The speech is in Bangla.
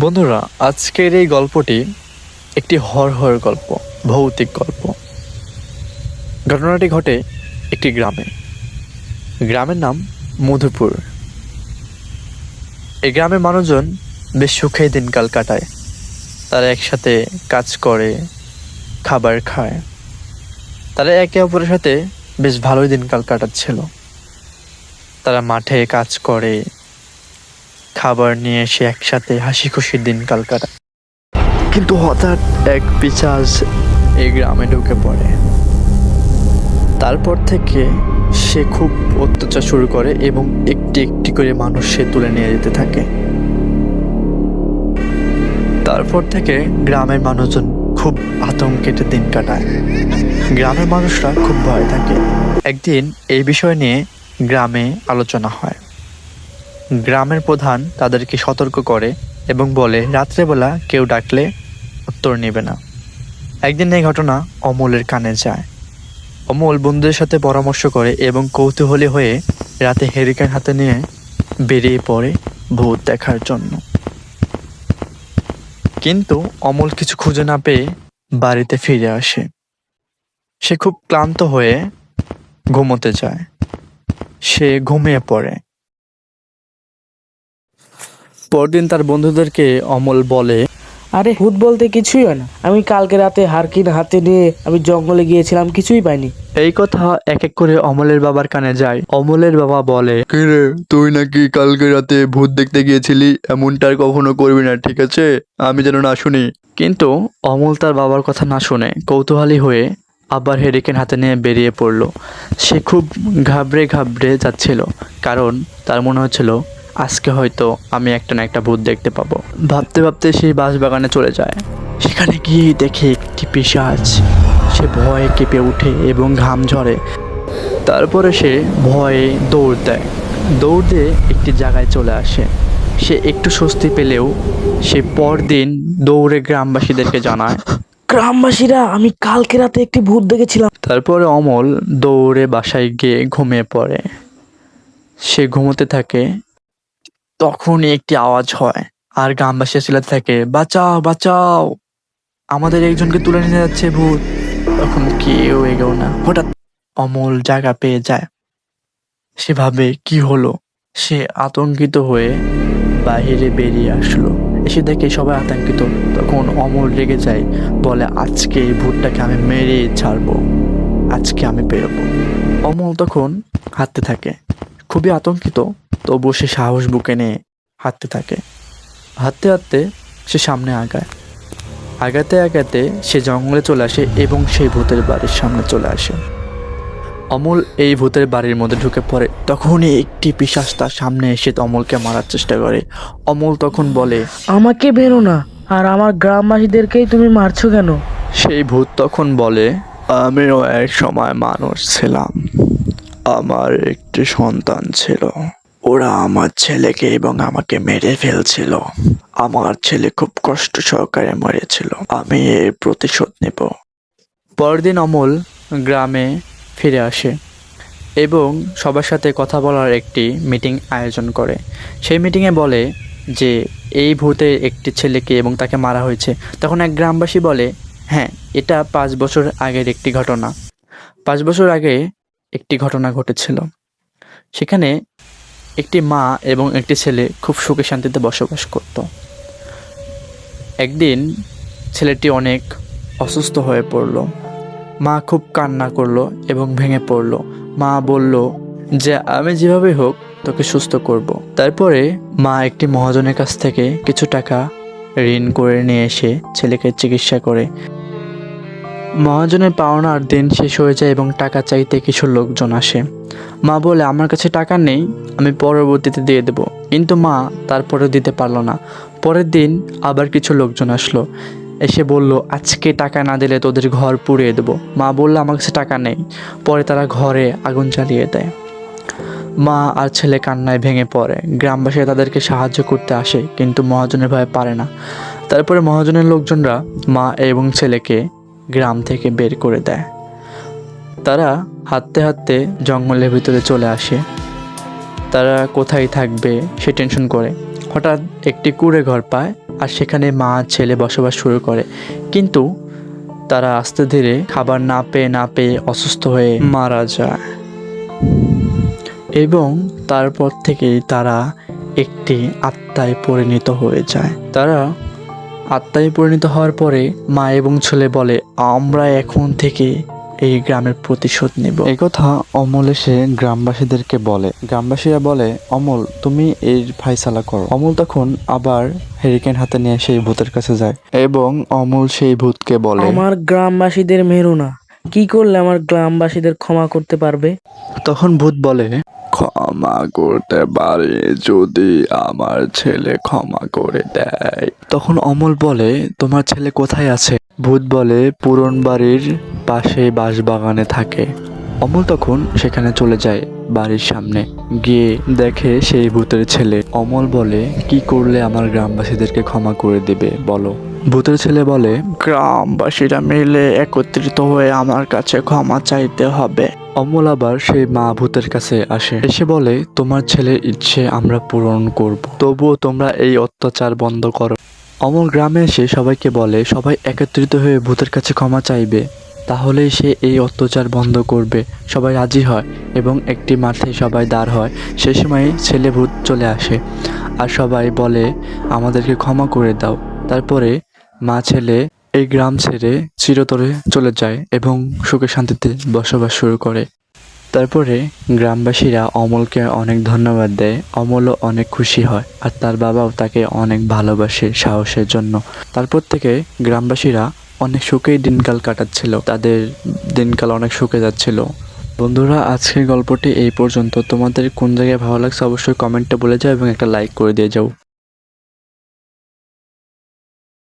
বন্ধুরা, আজকের এই গল্পটি একটি হর হর গল্প, ভৌতিক গল্প। ঘটনাটি ঘটে একটি গ্রামে। গ্রামের নাম মধুপুর। এই গ্রামের মানুষজন বেশ সুখে দিনকাল কাটায়। তারা একসাথে কাজ করে, খাবার খায়। তারা একে অপরের সাথে বেশ ভালোই দিনকাল কাটাচ্ছিল। তারা মাঠে কাজ করে খাবার নিয়ে এসে একসাথে হাসি খুশির দিনকাল কাটায়। কিন্তু হঠাৎ এক পিচাজ এই গ্রামে ঢুকে পড়ে। তারপর থেকে সে খুব অত্যাচার শুরু করে এবং একটি একটি করে মানুষ সে তুলে নিয়ে যেতে থাকে। তারপর থেকে গ্রামের মানুষজন খুব আতঙ্কের দিন কাটায়। গ্রামের মানুষরা খুব ভয় থাকে। একদিন এই বিষয় নিয়ে গ্রামে আলোচনা হয়। গ্রামের প্রধান তাদেরকে সতর্ক করে এবং বলে, রাত্রেবেলা কেউ ডাকলে উত্তর নেবে না। একদিন এই ঘটনা অমলের কানে যায়। অমল বন্ধুদের সাথে পরামর্শ করে এবং কৌতূহলী হয়ে রাতে হেরিকেন হাতে নিয়ে বেরিয়ে পড়ে ভূত দেখার জন্য। কিন্তু অমল কিছু খুঁজে না পেয়ে বাড়িতে ফিরে আসে। সে খুব ক্লান্ত হয়ে ঘুমোতে যায়। সে ঘুমিয়ে পড়ে। পরদিন তার বন্ধুদেরকে অমল বলে আরে ভূত বলতে কিছুই হয় না। আমি কালকে রাতে হারকিন হাতে নিয়ে আমি জঙ্গলে গিয়েছিলাম কিছুই পাইনি। এই কথা এক এক করে অমলের বাবার কানে যায়। অমলের বাবা বলে কিরে তুই নাকি কালকে রাতে ভূত দেখতে গিয়েছিলি? এমনটা আর কখনো করবি না ঠিক আছে? আমি যেন না শুনি। কিন্তু অমল তার বাবার কথা না শুনে কৌতূহলী হয়ে আবার হেরিকেন হাতে নিয়ে বেরিয়ে পড়ল। সে খুব ঘাবড়ে ঘাবড়ে যাচ্ছিল কারণ তার মনে হচ্ছিল আজকে হয়তো আমি একটা না একটা ভূত দেখতে পাবো। ভাবতে ভাবতে সেই বাঁশ বাগানে চলে যায়। সেখানে গিয়ে দেখে একটি পিশাচ। সে ভয়ে কেঁপে ওঠে এবং ঘাম ঝরে। তারপরে সে ভয়ে দৌড় দেয়। দৌড় দিয়ে একটি জায়গায় চলে আসে। সে একটু স্বস্তি পেলেও সে পরদিন দৌড়ে গ্রামবাসীদেরকে জানায় গ্রামবাসীরা আমি কালকে রাতে একটি ভূত দেখেছিলাম। তারপরে অমল দৌড়ে বাসায় গিয়ে ঘুমিয়ে পড়ে। সে ঘুমোতে থাকে তখনই একটি আওয়াজ হয়। আর গ্রামবাসী চিল্লাতে থাকে, বাঁচাও বাঁচাও! আমাদের একজনকে তুলে নিয়ে যাচ্ছে ভূত। তখন কেউ এগোও না। হঠাৎ অমল জায়গা পেয়ে যায়। সে ভাবে কি হলো? সে আতঙ্কিত হয়ে বাইরে বেরিয়ে আসলো। এসে দেখে সবাই আতঙ্কিত। তখন অমল রেগে যায়, বলে, আজকে এই ভূতটাকে আমি মেরে ছাড়বো। আজকে আমি বেরোবো। অমল তখন হাঁটতে থাকে। খুবই আতঙ্কিত। তবুও সে সাহস বুকে নিয়ে হাঁটতে থাকে। হাঁটতে হাঁটতে সে সামনে আগায়। আগাতে আগাতে সে জঙ্গলে চলে আসে এবং সেই ভূতের বাড়ির সামনে চলে আসে। অমল এই ভূতের বাড়ির মধ্যে ঢুকে পড়ে। তখনই একটি পিশাচ তার সামনে এসে অমলকে মারার চেষ্টা করে। অমল তখন বলে আমাকে বেরো না আর আমার গ্রামবাসীদেরকেই তুমি মারছো কেন? সেই ভূত তখন বলে আমিও এক সময় মানুষ ছিলাম। আমার একটি সন্তান ছিল। ওরা আমার ছেলেকে এবং আমাকে মেরে ফেলছিল। আমার ছেলে খুব কষ্ট সহকারে মরেছিল। আমি এর প্রতিশোধ নেব। পরদিন অমল গ্রামে ফিরে আসে এবং সবার সাথে কথা বলার একটি মিটিং আয়োজন করে। সেই মিটিংয়ে বলে যে, এই ভূতে একটি ছেলেকে এবং তাকে মারা হয়েছে। তখন এক গ্রামবাসী বলে হ্যাঁ এটা পাঁচ বছর আগের একটি ঘটনা। পাঁচ বছর আগে একটি ঘটনা ঘটেছিল। সেখানে একটি মা এবং একটি ছেলে খুব সুখে শান্তিতে বসবাস করত। একদিন ছেলেটি অনেক অসুস্থ হয়ে পড়ল। মা খুব কান্না করল এবং ভেঙে পড়ল। মা বলল, যে, আমি যেভাবে হোক তোকে সুস্থ করব। তারপরে মা একটি মহাজনের কাছ থেকে কিছু টাকা ঋণ করে নিয়ে এসে ছেলেকে চিকিৎসা করে মহাজনের পাওনার দিন শেষ হয়ে যায় এবং টাকা চাইতে কিছু লোকজন আসে। মা বলে, আমার কাছে টাকা নেই, আমি পরবর্তীতে দিয়ে দেব। কিন্তু মা তারপরেও দিতে পারল না। পরের দিন আবার কিছু লোকজন আসলো। এসে বলল, আজকে টাকা না দিলে তোদের ঘর পুড়িয়ে দেবো। মা বলল, আমার কাছে টাকা নেই। পরে তারা ঘরে আগুন চালিয়ে দেয়। মা আর ছেলে কান্নায় ভেঙে পড়ে। গ্রামবাসী তাদেরকে সাহায্য করতে আসে, কিন্তু মহাজনের ভয়ে পারে না। তারপরে মহাজনের লোকজনরা মা এবং ছেলেকে গ্রাম থেকে বের করে দেয়। তারা হাঁটতে হাঁটতে জঙ্গলের ভিতরে চলে আসে। তারা কোথায় থাকবে সে টেনশন করে। হঠাৎ একটি কুড়ে ঘর পায় আর সেখানে মা ছেলে বসবাস শুরু করে। কিন্তু তারা আস্তে ধীরে খাবার না পেয়ে না পেয়ে অসুস্থ হয়ে মারা যায়। এবং তারপর থেকেই তারা একটি আত্মায় পরিণত হয়ে যায়। তারা আত্মায় পরিণত হওয়ার পরে মা এবং ছেলে বলে আমরা এখন থেকে এই গ্রামের প্রতিশোধ নেব। এই কথা অমল এসে গ্রামবাসীদেরকে বলে। গ্রামবাসীরা বলে অমল তুমি এই ফাইসালা করো। অমল তখন আবার হেরিকেন হাতে নিয়ে সেই ভূতের কাছে যায় এবং অমল সেই ভূতকে বলে আমার গ্রামবাসীদের মেরো না। কি করলে আমার গ্রামবাসীদের ক্ষমা করতে পারবে? তখন ভূত বলে, ক্ষমা করতে পারে যদি আমার ছেলে ক্ষমা করে দেয়। তখন অমল বলে, তোমার ছেলে কোথায় আছে? ভূত বলে, পুরন বাড়ির পাশে বাঁশবাগানে থাকে। অমল তখন সেখানে চলে যায় বাড়ির সামনে। গিয়ে দেখে সেই ভূতের ছেলে। অমল বলে, কি করলে আমার গ্রামবাসীদেরকে ক্ষমা করে দেবে? বলো। ভূতের ছেলে বলে গ্রামবাসীরা মিলে একত্রিত হয়ে আমার কাছে ক্ষমা চাইতে হবে। অমল আবার সেই মা ভূতের কাছে আসে। এসে বলে তোমার ছেলের ইচ্ছে আমরা পূরণ করব। তবুও তোমরা এই অত্যাচার বন্ধ করো। অমল গ্রামে এসে সবাইকে বলে সবাই একত্রিত হয়ে ভূতের কাছে ক্ষমা চাইবে। তাহলেই সে এই অত্যাচার বন্ধ করবে। সবাই রাজি হয় এবং একটি মাঠে সবাই দাঁড় হয়। সে সময় ছেলে ভূত চলে আসে। আর সবাই বলে আমাদেরকে ক্ষমা করে দাও। তারপরে মা ছেলে এই গ্রাম ছেড়ে চিরতরে চলে যায় এবং সুখে শান্তিতে বসবাস শুরু করে। তারপরে গ্রামবাসীরা অমলকে অনেক ধন্যবাদ দেয়। অমলও অনেক খুশি হয় আর তার বাবাও তাকে অনেক ভালোবাসে সাহসের জন্য। তারপর থেকে গ্রামবাসীরা অনেক সুখেই দিনকাল কাটাচ্ছিল। তাদের দিনকাল অনেক সুখে যাচ্ছিল। বন্ধুরা, আজকের গল্পটি এই পর্যন্ত। তোমাদের কোন জায়গায় ভালো লাগছে অবশ্যই কমেন্টে বলে যাও এবং একটা লাইক করে দিয়ে যাও।